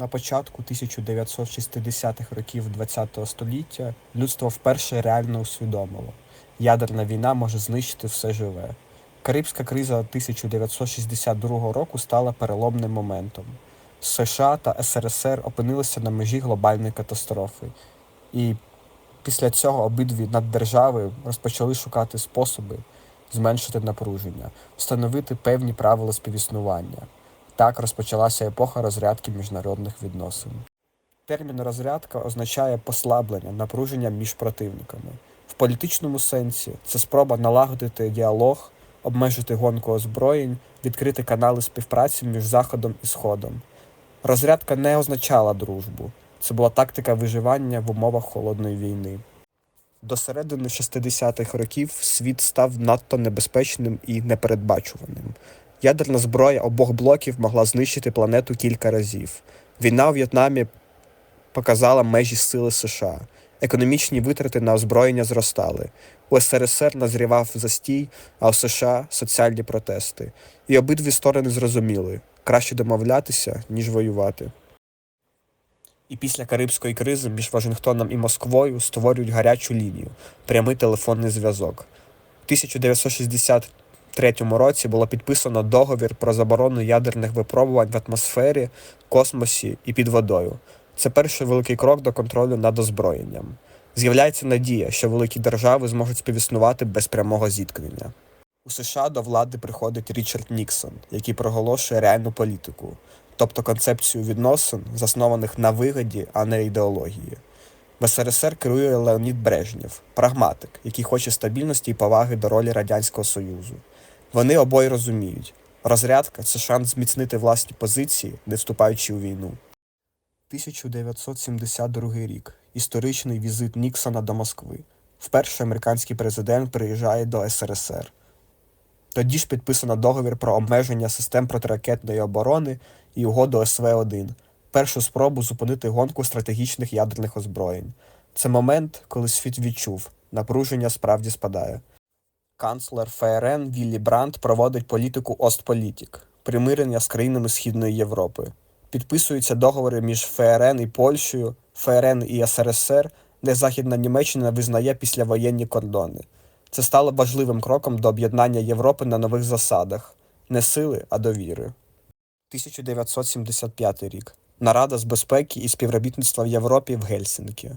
На початку 1960-х років ХХ століття людство вперше реально усвідомило ядерна війна може знищити все живе. Карибська криза 1962 року стала переломним моментом. США та СРСР опинилися на межі глобальної катастрофи, і після цього обидві наддержави розпочали шукати способи зменшити напруження, встановити певні правила співіснування. Так розпочалася епоха розрядки міжнародних відносин. Термін розрядка означає послаблення напруження між противниками. В політичному сенсі це спроба налагодити діалог, обмежити гонку озброєнь, відкрити канали співпраці між Заходом і Сходом. Розрядка не означала дружбу, це була тактика виживання в умовах холодної війни. До середини 60-х років світ став надто небезпечним і непередбачуваним. Ядерна зброя обох блоків могла знищити планету кілька разів. Війна у В'єтнамі показала межі сили США. Економічні витрати на озброєння зростали. У СРСР назрівав застій, а у США соціальні протести. І обидві сторони зрозуміли краще домовлятися, ніж воювати. І після Карибської кризи між Вашингтоном і Москвою створюють гарячу лінію прямий телефонний зв'язок. 1960 1973 році було підписано договір про заборону ядерних випробувань в атмосфері, космосі і під водою. Це перший великий крок до контролю над озброєнням. З'являється надія, що великі держави зможуть співіснувати без прямого зіткнення. У США до влади приходить Річард Ніксон, який проголошує реальну політику, тобто концепцію відносин, заснованих на вигоді, а не ідеології. В СРСР керує Леонід Брежнєв, прагматик, який хоче стабільності і поваги до ролі Радянського Союзу. Вони обоє розуміють, розрядка це шанс зміцнити власні позиції, не вступаючи у війну. 1972 рік. Історичний візит Ніксона до Москви. Вперше американський президент приїжджає до СРСР. Тоді ж підписано договір про обмеження систем протиракетної оборони і угоду СВ-1, першу спробу зупинити гонку стратегічних ядерних озброєнь. Це момент, коли світ відчув, напруження справді спадає. Канцлер ФРН Віллі Брандт проводить політику Остполітік примирення з країнами Східної Європи. Підписуються договори між ФРН і Польщею, ФРН і СРСР, де Західна Німеччина визнає післявоєнні кордони. Це стало важливим кроком до об'єднання Європи на нових засадах не сили, а довіри. 1975 рік. Нарада з безпеки і співробітництва в Європі в Гельсінкі.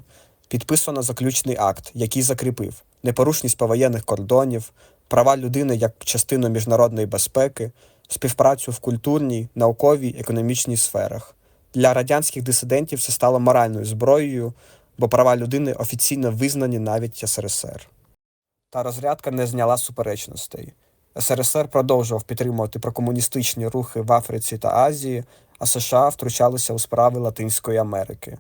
Підписано заключний акт, який закріпив непорушність повоєнних кордонів, права людини як частину міжнародної безпеки, співпрацю в культурній, науковій, економічній сферах. Для радянських дисидентів це стало моральною зброєю, бо права людини офіційно визнані навіть СРСР. Та розрядка не зняла суперечностей. СРСР продовжував підтримувати прокомуністичні рухи в Африці та Азії, а США втручалися у справи Латинської Америки.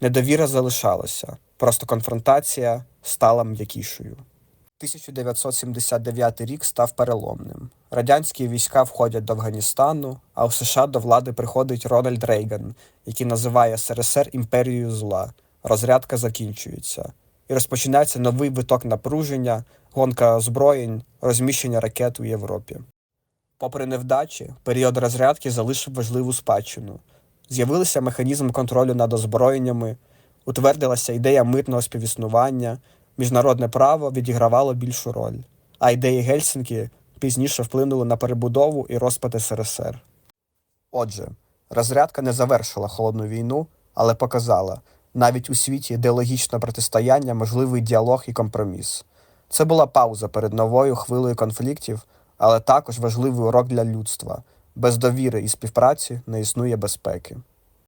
Недовіра залишалася, просто конфронтація стала м'якішою. 1979 рік став переломним. Радянські війська входять до Афганістану, а у США до влади приходить Рональд Рейган, який називає СРСР імперією зла. Розрядка закінчується. І розпочинається новий виток напруження, гонка озброєнь, розміщення ракет у Європі. Попри невдачі, період розрядки залишив важливу спадщину. З'явився механізм контролю над озброєннями, утвердилася ідея мирного співіснування, міжнародне право відігравало більшу роль, а ідеї Гельсінкі пізніше вплинули на перебудову і розпад СРСР. Отже, розрядка не завершила холодну війну, але показала, навіть у світі ідеологічного протистояння можливий діалог і компроміс. Це була пауза перед новою хвилею конфліктів, але також важливий урок для людства. Без довіри і співпраці не існує безпеки.